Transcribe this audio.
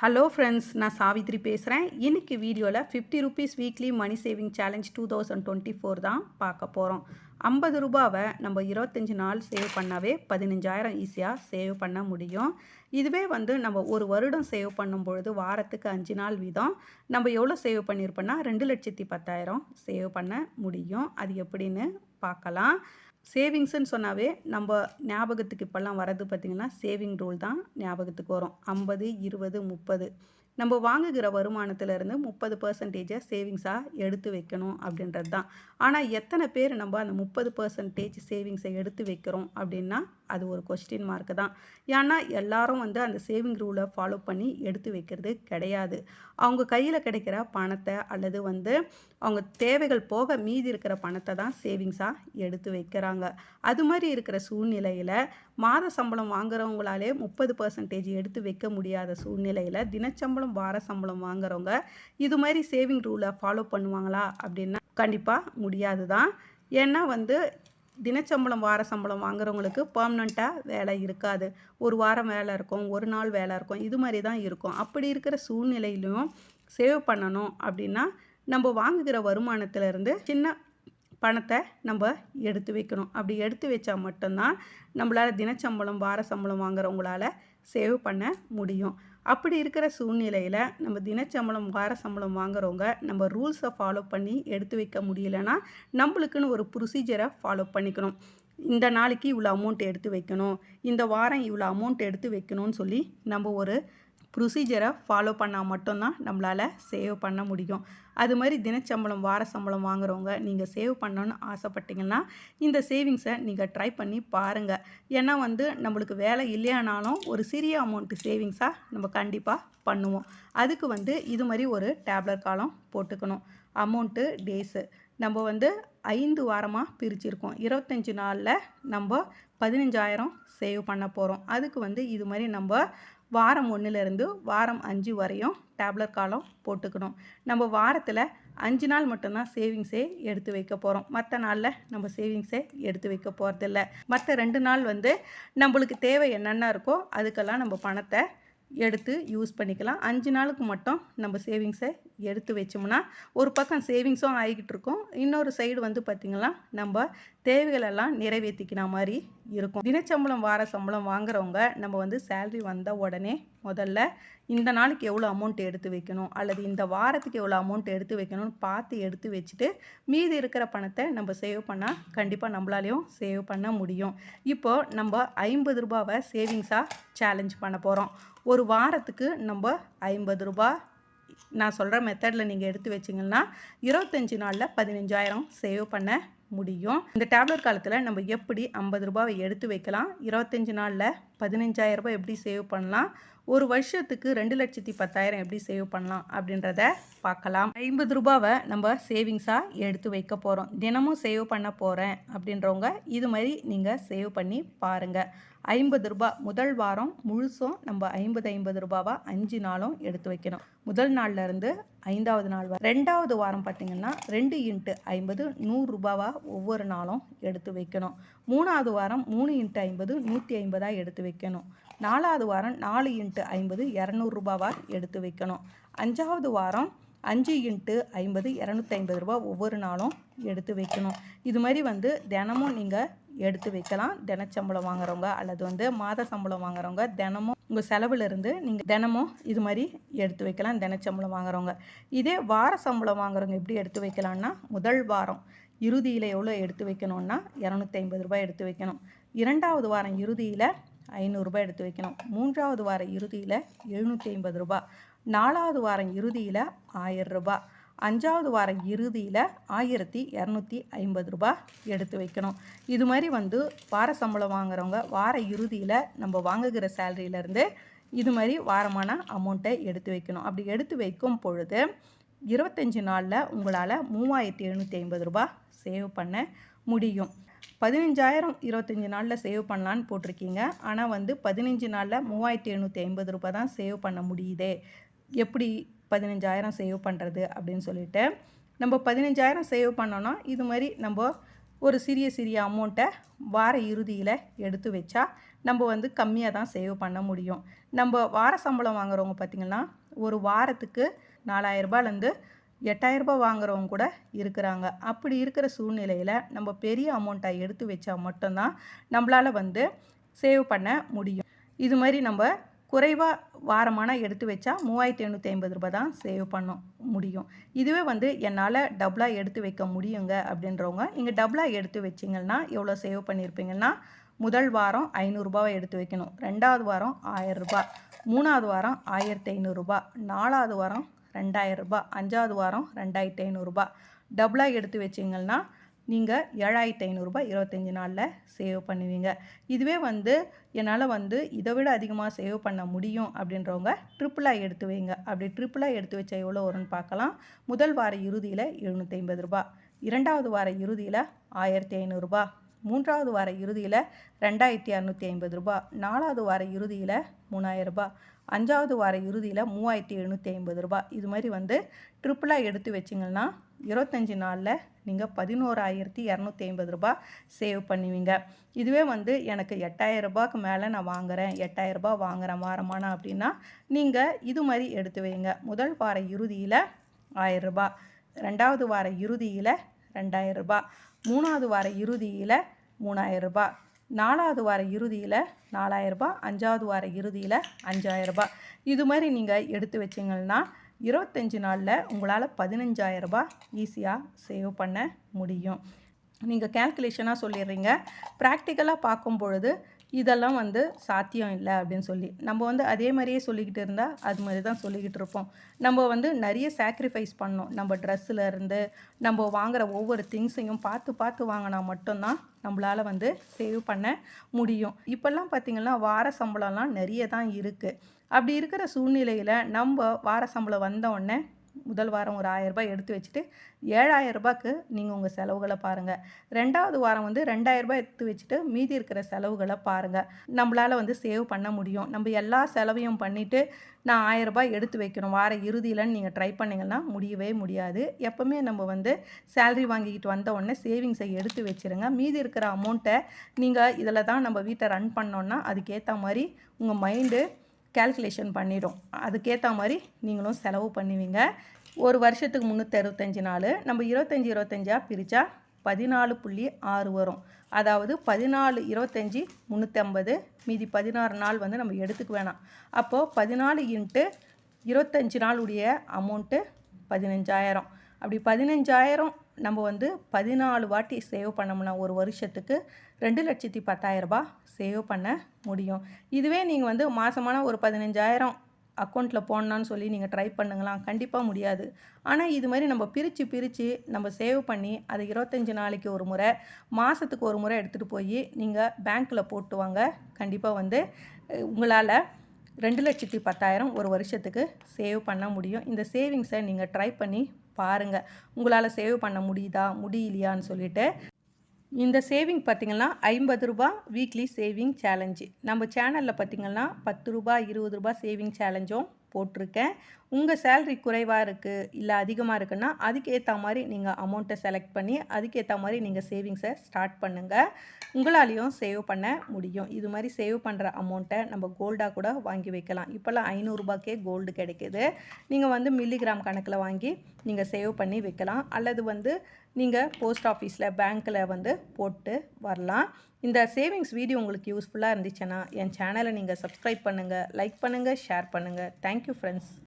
Hello friends நான் சாவித்ரி பேசுகிறேன் இன்றைக்கி வீடியோவில் fifty rupees weekly money saving challenge two thousand twenty four தான் பார்க்க போகிறோம் ஐம்பது ரூபாவை நம்ம இருபத்தஞ்சி நாள் சேவ் பண்ணாவே பதினஞ்சாயிரம் ஈஸியாக சேவ் பண்ண முடியும். இதுவே வந்து நம்ம ஒரு வருடம் சேவ் பண்ணும் பொழுது வாரத்துக்கு அஞ்சு நாள் வீதம். நம்ம எவ்வளோ சேவ் பண்ணியிருப்போம்னா ரெண்டு லட்சத்தி பத்தாயிரம் சேவ் பண்ண முடியும். அது எப்படின்னு பார்க்கலாம். சேவிங்ஸ்ன்னு சொன்னாவே நம்ம ஞாபகத்துக்கு இப்போல்லாம் வர்றது பார்த்திங்கன்னா சேவிங் ரூல் தான் ஞாபகத்துக்கு வரும். ஐம்பது இருபது முப்பது. நம்ம வாங்குகிற வருமானத்திலேருந்து முப்பது பர்சன்டேஜை சேவிங்ஸாக எடுத்து வைக்கணும் அப்படின்றது தான். ஆனால் எத்தனை பேர் நம்ம அந்த முப்பது பர்சன்டேஜ் சேவிங்ஸை எடுத்து வைக்கிறோம் அப்படின்னா அது ஒரு கொஸ்டின் மார்க்கு தான். ஏன்னா எல்லாரும் வந்து அந்த சேவிங் ரூலை ஃபாலோ பண்ணி எடுத்து வைக்கிறது கிடையாது. அவங்க கையில் கிடைக்கிற பணத்தை அல்லது வந்து அவங்க தேவைகள் போக மீதி இருக்கிற பணத்தை தான் சேவிங்ஸாக எடுத்து வைக்கிறாங்க. அது மாதிரி இருக்கிற சூழ்நிலையில் மாத சம்பளம் வாங்குறவங்களாலே முப்பது பர்சன்டேஜ் எடுத்து வைக்க முடியாத சூழ்நிலையில் தினச்சம்பளம் வார சம்பளம் வாங்குறவங்க இது மாதிரி சேவிங் ரூலை ஃபாலோ பண்ணுவாங்களா? அப்படின்னா கண்டிப்பாக முடியாது தான் ஏன்னா வந்து தினச்சம்பளம் வார சம்பளம் வாங்குறவங்களுக்கு பர்மனண்ட்டாக வேலை இருக்காது. ஒரு வாரம் வேலை இருக்கும் ஒரு நாள் வேலை இருக்கும் இது மாதிரி தான் இருக்கும். அப்படி இருக்கிற சூழ்நிலையிலும் சேவ் பண்ணணும் அப்படின்னா நம்ம வாங்குகிற வருமானத்திலேருந்து சின்ன பணத்தை நம்ம எடுத்து வைக்கணும். அப்படி எடுத்து வச்சா மட்டும்தான் நம்மளால் தினச்சம்பளம் வார சம்பளம் வாங்குறவங்களால சேவ் பண்ண முடியும். அப்படி இருக்கிற சூழ்நிலையில் நம்ம தினச்சம்பளம் வார சம்பளம் வாங்குறவங்க நம்ம ரூல்ஸை ஃபாலோ பண்ணி எடுத்து வைக்க முடியலன்னா நம்மளுக்குன்னு ஒரு ப்ரொசீஜரை ஃபாலோ பண்ணிக்கணும். இந்த நாளைக்கு இவ்வளோ அமௌண்ட் எடுத்து வைக்கணும் இந்த வாரம் இவ்வளோ அமௌண்ட் எடுத்து வைக்கணும்னு சொல்லி நம்ம ஒரு ப்ரொசீஜரை ஃபாலோ பண்ணால் மட்டும்தான் நம்மளால் சேவ் பண்ண முடியும். அது மாதிரி தினச்சம்பளம் வார சம்பளம் வாங்குறவங்க நீங்கள் சேவ் பண்ணணும்னு ஆசைப்பட்டீங்கன்னா இந்த சேவிங்ஸை நீங்கள் ட்ரை பண்ணி பாருங்கள் ஏன்னா வந்து நம்மளுக்கு வேலை இல்லையானாலும் ஒரு சிறிய அமௌண்ட்டு சேவிங்ஸாக நம்ம கண்டிப்பாக பண்ணுவோம். அதுக்கு வந்து இது மாதிரி ஒரு டேப்லெட் காலம் போட்டுக்கணும். அமௌண்ட்டு டேஸு நம்ம வந்து ஐந்து வாரமாக பிரிச்சிருக்கோம். இருபத்தஞ்சி நாளில் நம்ம பதினஞ்சாயிரம் சேவ் பண்ண போகிறோம் அதுக்கு வந்து இது மாதிரி நம்ம வாரம் ஒன்றுலேருந்து வாரம் அஞ்சு வரையும் டேப்லெட் காலம் போட்டுக்கணும். நம்ம வாரத்தில் அஞ்சு நாள் மட்டும்தான் சேவிங்ஸே எடுத்து வைக்க போகிறோம் மற்ற நாளில் நம்ம சேவிங்ஸே எடுத்து வைக்க போகிறதில்ல மற்ற ரெண்டு நாள் வந்து நம்மளுக்கு தேவை என்னென்ன இருக்கோ அதுக்கெல்லாம் நம்ம பணத்தை எடுத்து யூஸ் பண்ணிக்கலாம். அஞ்சு நாளுக்கு மட்டும் நம்ம சேவிங்ஸை எடுத்து வச்சோம்னா ஒரு பக்கம் சேவிங்ஸும் ஆகிக்கிட்டு இருக்கும். இன்னொரு சைடு வந்து பார்த்திங்கன்னா நம்ம தேவைகளெல்லாம் நிறைவேற்றிக்கின மாதிரி இருக்கும். தினச்சம்பளம் வார சம்பளம் வாங்குறவங்க நம்ம வந்து சேல்ரி வந்த உடனே முதல்ல இந்த நாளுக்கு எவ்வளோ அமௌண்ட் எடுத்து வைக்கணும்? அல்லது இந்த வாரத்துக்கு எவ்வளோ அமௌண்ட் எடுத்து வைக்கணும்னு பார்த்து எடுத்து வச்சுட்டு மீதி இருக்கிற பணத்தை நம்ம சேவ் பண்ணால் கண்டிப்பாக நம்மளாலையும் சேவ் பண்ண முடியும். இப்போது நம்ம ஐம்பது ரூபாவை சேவிங்ஸாக சேலஞ்ச் பண்ண போகிறோம் ஒரு வாரத்துக்கு நம்ம ஐம்பது ரூபா நான் சொல்கிற மெத்தடில் நீங்கள் எடுத்து வச்சிங்கன்னா இருபத்தஞ்சி நாளில் பதினஞ்சாயிரம் சேவ் பண்ண முடியும். இந்த டேப்லெட் காலத்தில் நம்ம எப்படி ஐம்பது ரூபாவை எடுத்து வைக்கலாம்? இருபத்தஞ்சி நாளில் பதினஞ்சாயிரம் ரூபாய் எப்படி சேவ் பண்ணலாம்? ஒரு வருஷத்துக்கு ரெண்டு லட்சத்தி பத்தாயிரம் எப்படி சேவ் பண்ணலாம் அப்படின்றத பார்க்கலாம். ஐம்பது ரூபாவை நம்ம சேவிங்ஸாக எடுத்து வைக்க போகிறோம் தினமும் சேவ் பண்ண போகிறேன் அப்படின்றவங்க இது மாதிரி நீங்கள் சேவ் பண்ணி பாருங்கள் ஐம்பது ரூபாய் முதல் வாரம் முழுசும் நம்ம ஐம்பது ஐம்பது ரூபாவாக அஞ்சு நாளும் எடுத்து வைக்கணும். முதல் நாள்லேருந்து ஐந்தாவது நாள் ரெண்டாவது வாரம் பார்த்திங்கன்னா ரெண்டு இன்ட்டு ஐம்பது நூறுரூபாவா ஒவ்வொரு நாளும் எடுத்து வைக்கணும். மூணாவது வாரம் மூணு இன்ட்டு ஐம்பது நூற்றி ஐம்பதாக எடுத்து வைக்கணும். நாலாவது வாரம் நாலு இன்ட்டு ஐம்பது இரநூறுபாவாக எடுத்து வைக்கணும். அஞ்சாவது வாரம் அஞ்சு இன்ட்டு ஐம்பது இரநூத்தி ஐம்பது ரூபா ஒவ்வொரு நாளும் எடுத்து வைக்கணும். இது மாதிரி வந்து தினமும் நீங்கள் எடுத்து வைக்கலாம். தினச்சம்பளம் வாங்குறவங்க அல்லது வந்து மாத சம்பளம் வாங்குறவங்க தினமும் உங்கள் செலவுலேருந்து நீங்கள் தினமும் இது மாதிரி எடுத்து வைக்கலாம். தினச்சம்பளம் வாங்குறவங்க. இதே வார சம்பளம் வாங்குறவங்க எப்படி எடுத்து வைக்கலாம்னா முதல் வாரம் இறுதியில் எவ்வளோ எடுத்து வைக்கணும்னா இரநூத்தி ஐம்பது ரூபாய் எடுத்து வைக்கணும். இரண்டாவது வாரம் இறுதியில் ஐநூறுரூபா எடுத்து வைக்கணும். மூன்றாவது வாரம் இறுதியில் எழுநூற்றி ஐம்பது ரூபா நாலாவது வாரம் இறுதியில் ஆயிரம் ரூபாய். அஞ்சாவது வாரம் இறுதியில் ஆயிரத்தி இரநூத்தி ஐம்பது ரூபா எடுத்து வைக்கணும். இது மாதிரி வந்து வார சம்பளம் வாங்குறவங்க வார இறுதியில் நம்ம வாங்குகிற சேலரியிலேருந்து இது மாதிரி வாரமான அமௌண்ட்டை எடுத்து வைக்கணும். அப்படி எடுத்து வைக்கும் பொழுது இருபத்தஞ்சி நாளில் உங்களால் மூவாயிரத்தி எழுநூற்றி ஐம்பது ரூபா சேவ் பண்ண முடியும். பதினஞ்சாயிரம் இருபத்தஞ்சி நாளில் சேவ் பண்ணலான்னு போட்டிருக்கீங்க. ஆனால் வந்து பதினஞ்சு நாளில் மூவாயிரத்தி எழுநூற்றி ஐம்பது ரூபா தான் சேவ் பண்ண முடியுதே. எப்படி பதினஞ்சாயிரம் சேவ் பண்ணுறது அப்படின்னு சொல்லிட்டு நம்ம பதினஞ்சாயிரம் சேவ் பண்ணோன்னா இது மாதிரி நம்ம ஒரு சிறிய சிறிய அமௌண்ட்டை வார இறுதியில் எடுத்து வச்சா நம்ம வந்து கம்மியாக தான் சேவ் பண்ண முடியும். நம்ம வார சம்பளம் வாங்குறவங்க பார்த்திங்கன்னா ஒரு வாரத்துக்கு நாலாயிரரூபாலேருந்து எட்டாயிரரூபா வாங்குறவங்க கூட இருக்கிறாங்க. அப்படி இருக்கிற சூழ்நிலையில் நம்ம பெரிய அமௌண்ட்டை எடுத்து வச்சா மட்டும்தான் நம்மளால் வந்து சேவ் பண்ண முடியும். இது மாதிரி நம்ம குறைவாக வாரமான எடுத்து வச்சா மூவாயிரத்தி எண்ணூற்றி ஐம்பது ரூபாய் தான் சேவ் பண்ண முடியும். இதுவே வந்து என்னால் டபுளாக எடுத்து வைக்க முடியுங்க அப்படின்றவங்க நீங்கள் டபுளாக எடுத்து வச்சிங்கன்னா எவ்வளோ சேவ் பண்ணியிருப்பீங்கன்னா முதல் வாரம் ஐநூறுரூபாவை எடுத்து வைக்கணும். ரெண்டாவது வாரம் ஆயரூபா மூணாவது வாரம் ஆயிரத்தி ஐநூறுரூபா நாலாவது வாரம் ரெண்டாயிரரூபா அஞ்சாவது வாரம் ரெண்டாயிரத்தி ஐநூறுரூபா டபுளாக எடுத்து வச்சிங்கன்னா நீங்கள் ஏழாயிரத்தி ஐநூறுரூபா இருபத்தஞ்சி நாளில் சேவ் பண்ணுவீங்க. இதுவே வந்து என்னால் வந்து இதை விட அதிகமாக சேவ் பண்ண முடியும் அப்படின்றவங்க ட்ரிப்பிளாக எடுத்து வைங்க. அப்படி ட்ரிப்பிளாக எடுத்து வச்சா எவ்வளோ வரும்னு பார்க்கலாம். முதல் வார இறுதியில் எழுநூற்றி ஐம்பது ரூபா இரண்டாவது வார இறுதியில் ஆயிரத்தி ஐநூறுரூபா மூன்றாவது வார இறுதியில் ரெண்டாயிரத்தி அறநூற்றி ஐம்பது ரூபா நாலாவது வார இறுதியில் மூணாயிரரூபா அஞ்சாவது வார இறுதியில் மூவாயிரத்தி எழுநூற்றி ஐம்பது ரூபா இது மாதிரி வந்து ட்ரிப்பிளாக எடுத்து வச்சிங்கன்னா இருபத்தஞ்சி நாளில் நீங்கள் பதினோராயிரத்தி இரநூத்தி ஐம்பது ரூபா சேவ் பண்ணுவீங்க. இதுவே வந்து எனக்கு எட்டாயிரம் ரூபாய்க்கு மேலே நான் வாங்குகிறேன் எட்டாயிரம் ரூபாய் வாங்குகிறேன் வாரமானா அப்படின்னா நீங்கள் இது மாதிரி எடுத்து வைங்க. முதல் வார இறுதியில் ஆயிரரூபா ரெண்டாவது வார இறுதியில் ரெண்டாயிரரூபா மூணாவது வார இறுதியில் மூணாயிரம் நாலாவது வார இறுதியில் நாலாயிரரூபா அஞ்சாவது வார இறுதியில் அஞ்சாயிரரூபா இது மாதிரி நீங்கள் எடுத்து வச்சிங்கன்னா இருபத்தஞ்சி நாளில் உங்களால் பதினஞ்சாயிரரூபா ஈஸியாக சேவ் பண்ண முடியும். நீங்கள் கேல்குலேஷனாக சொல்லிடுறீங்க. ப்ராக்டிக்கலாக பார்க்கும் பொழுது இதெல்லாம் வந்து சாத்தியம் இல்லை அப்படின்னு சொல்லி. நம்ம வந்து அதே மாதிரியே சொல்லிக்கிட்டு இருந்தால் அது மாதிரி தான் சொல்லிக்கிட்டு இருப்போம். நம்ம வந்து நிறைய சாக்ரிஃபைஸ் பண்ணோம். நம்ம ட்ரெஸ்ஸில் இருந்து நம்ம வாங்குகிற ஒவ்வொரு திங்ஸையும் பார்த்து பார்த்து வாங்கினா மட்டும்தான் நம்மளால் வந்து சேவ் பண்ண முடியும். இப்போல்லாம் பார்த்திங்கன்னா வார சம்பளம்லாம் நிறைய தான் இருக்குது அப்படி இருக்கிற சூழ்நிலையில் நம்ம வார சம்பளம் வந்த உடனே முதல் வாரம் ஒரு ஆயரரூபா எடுத்து வச்சுட்டு ஏழாயிரம் ரூபாய்க்கு நீங்கள் உங்கள் செலவுகளை பாருங்கள் ரெண்டாவது வாரம் வந்து ரெண்டாயிரரூபா எடுத்து வச்சுட்டு மீதி இருக்கிற செலவுகளை பாருங்கள் நம்மளால் வந்து சேவ் பண்ண முடியும். நம்ம எல்லா செலவையும் பண்ணிவிட்டு நான் ஆயரரூபா எடுத்து வைக்கணும். வார இறுதியிலன்னு நீங்கள் ட்ரை பண்ணிங்கன்னா முடியவே முடியாது. எப்போவுமே நம்ம வந்து சேல்ரி வாங்கிக்கிட்டு வந்த உடனே சேவிங்ஸை எடுத்து வச்சுருங்க. மீதி இருக்கிற அமௌண்ட்டை நீங்கள் இதில் தான் நம்ம வீட்டை ரன் பண்ணோன்னா அதுக்கேற்ற மாதிரி உங்கள் மைண்டு கேல்குலேஷன் பண்ணிடும். அதுக்கேற்ற மாதிரி நீங்களும் செலவு பண்ணுவீங்க. ஒரு வருஷத்துக்கு முந்நூற்றி அறுபத்தஞ்சு நாள் நம்ம இருபத்தஞ்சி இருபத்தஞ்சாக பிரித்தா பதினாலு புள்ளி ஆறு வரும். அதாவது பதினாலு இருபத்தஞ்சி முந்நூற்றம்பது மீதி பதினாறு நாள் வந்து நம்ம எடுத்துக்க வேணாம். அப்போது பதினாலு இன்ட்டு இருபத்தஞ்சி நாளுடைய அமௌண்ட்டு பதினஞ்சாயிரம். அப்படி பதினஞ்சாயிரம் நம்ம வந்து பதினாலு வாட்டி சேவ் பண்ணோம்னா ஒரு வருஷத்துக்கு ரெண்டு லட்சத்தி பத்தாயிரரூபா சேவ் பண்ண முடியும். இதுவே நீங்கள் வந்து மாதமான ஒரு பதினஞ்சாயிரம் அக்கௌண்ட்டில் போடணுன்னு சொல்லி நீங்கள் ட்ரை பண்ணுங்களாம் கண்டிப்பாக முடியாது. ஆனால் இது மாதிரி நம்ம பிரித்து பிரித்து நம்ம சேவ் பண்ணி அதை இருபத்தஞ்சி நாளைக்கு ஒரு முறை மாதத்துக்கு ஒரு முறை எடுத்துகிட்டு போய் நீங்கள் பேங்க்கில் போட்டு வாங்க. கண்டிப்பாக வந்து உங்களால் ரெண்டு லட்சத்தி பத்தாயிரம் ஒரு வருஷத்துக்கு சேவ் பண்ண முடியும். இந்த சேவிங்ஸை நீங்கள் ட்ரை பண்ணி பாருங்கள் உங்களால் சேவ் பண்ண முடியுதா? முடியலையான்னு சொல்லிட்டு. இந்த சேவிங் பார்த்திங்கன்னா ஐம்பது ரூபா வீக்லி சேவிங் சேலஞ்சு நம்ம சேனலில் பார்த்திங்கன்னா பத்து ரூபா இருபது ரூபா சேவிங் சேலஞ்சும் போட்டிருக்கேன். உங்கள் சேல்ரி குறைவாக இருக்குது இல்லை அதிகமாக இருக்குன்னா அதுக்கேற்ற மாதிரி நீங்கள் அமௌண்ட்டை செலக்ட் பண்ணி அதுக்கேற்ற மாதிரி நீங்கள் சேவிங்ஸை ஸ்டார்ட் பண்ணுங்கள் உங்களாலேயும் சேவ் பண்ண முடியும். இது மாதிரி சேவ் பண்ணுற அமௌண்ட்டை நம்ம கோல்டாக கூட வாங்கி வைக்கலாம். இப்போல்லாம் ஐநூறுரூபாக்கே கோல்டு கிடைக்கிது. நீங்கள் வந்து மில்லிகிராம் கணக்கில் வாங்கி நீங்கள் சேவ் பண்ணி வைக்கலாம். அல்லது வந்து நீங்கள் போஸ்ட் ஆஃபீஸில் பேங்க்கில் வந்து போட்டு வரலாம். இந்த சேவிங்ஸ் வீடியோ உங்களுக்கு யூஸ்ஃபுல்லாக இருந்துச்சுன்னா என் சேனலை நீங்கள் சப்ஸ்கிரைப் பண்ணுங்கள் லைக் பண்ணுங்கள் ஷேர் பண்ணுங்கள் தேங்க்யூ ஃப்ரெண்ட்ஸ்